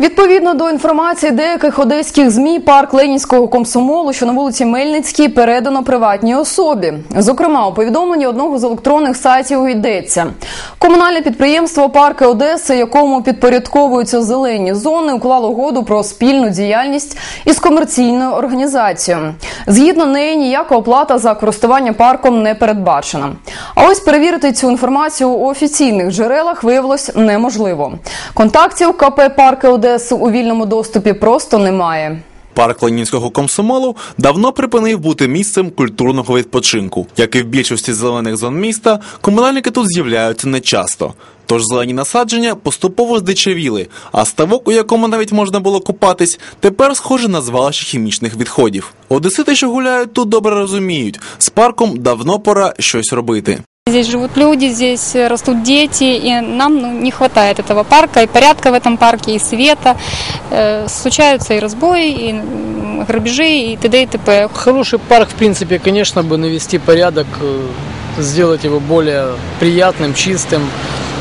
Відповідно до інформації деяких одеських змі, парк Ленінського комсомолу, що на вулиці Мельницькій, передано приватній особі. Зокрема, у повідомленні одного з електронних сайтів йдеться: комунальне підприємство Парки Одеси, якому підпорядковуються зелені зони, уклало угоду про спільну діяльність із комерційною організацією. Згідно неї, ніяка оплата за користування парком не передбачена. А ось перевірити цю інформацію у офіційних джерелах виявилось неможливо. Контактів КП Парки Одеси у вільному доступі просто немає. Парк Ленінського комсомолу давно припинив бути місцем культурного відпочинку. Як і в більшості зелених зон міста, комунальники тут з'являються нечасто. Тож зелені насадження поступово здичавіли, а ставок, у якому навіть можна було купатись, тепер схоже на звалище хімічних відходів. Одесити, що гуляють тут, добре розуміють, з парком давно пора щось робити. Здесь живут люди, здесь растут дети, и нам ну, не хватает этого парка, и порядка в этом парке, и света. Э, случаются и разбои, и м, грабежи, и т.д. и т.п. Хороший парк, в принципе, конечно, бы навести порядок, э, сделать его более приятным, чистым,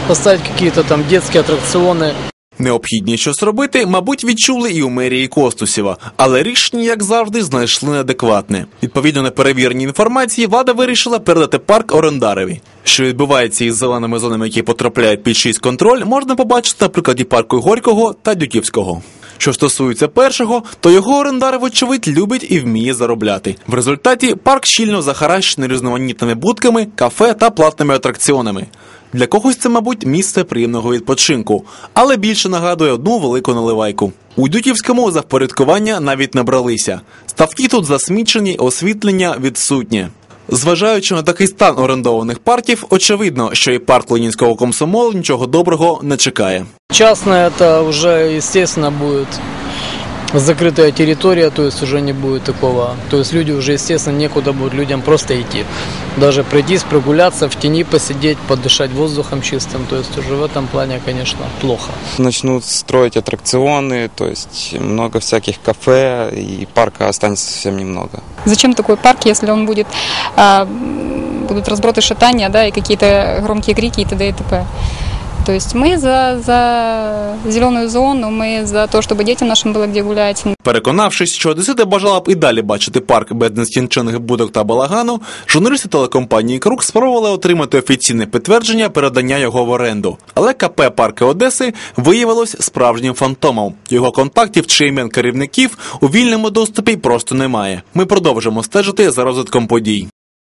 поставить какие-то там детские аттракционы. Необхідність щось робити, мабуть, відчули і у мерії Костусєва, але рішення, як завжди, знайшли неадекватне. Відповідно на перевірені інформації, влада вирішила передати парк орендареві. Що відбувається із зеленими зонами, які потрапляють під чийсь контроль, можна побачити на прикладі парку Горького та Дютівського. Що стосується першого, то його орендар, вочевидь, любить і вміє заробляти. В результаті парк щільно захаращений різноманітними будками, кафе та платними атракціонами. Для когось це, мабуть, місце приємного відпочинку, але більше нагадує одну велику наливайку. У Дютівському за впорядкування навіть не бралися. Ставки тут засмічені, освітлення відсутнє. Зважаючи на такий стан орендованих парків, очевидно, що і парк Ленінського комсомолу нічого доброго не чекає. Частное это уже, естественно, будет закрытая территория, то есть уже не будет такого. То есть люди уже, естественно, некуда будет людям просто идти. Даже пройтись, прогуляться, в тени посидеть, подышать воздухом чистым. То есть уже в этом плане, конечно, плохо. начнут строить аттракционы, то есть много всяких кафе, и парка останется совсем немного. Зачем такой парк, если он будет, а, будут разброты шатания, да, и какие-то громкие крики и т.д. и т.п. То есть мы за, за зеленую зону, мы за то, чтобы детям нашим было где гулять. Переконавшись, що одесити бажала б і далі бачити парк без нескінчених будок та балагану, журналісти телекомпанії Круг спробували отримати офіційне підтвердження передання його в оренду. Але КП Парки Одеси виявилось справжнім фантомом. Його контактів чи імен керівників у вільному доступі просто немає. Ми продовжимо стежити за розвитком подій.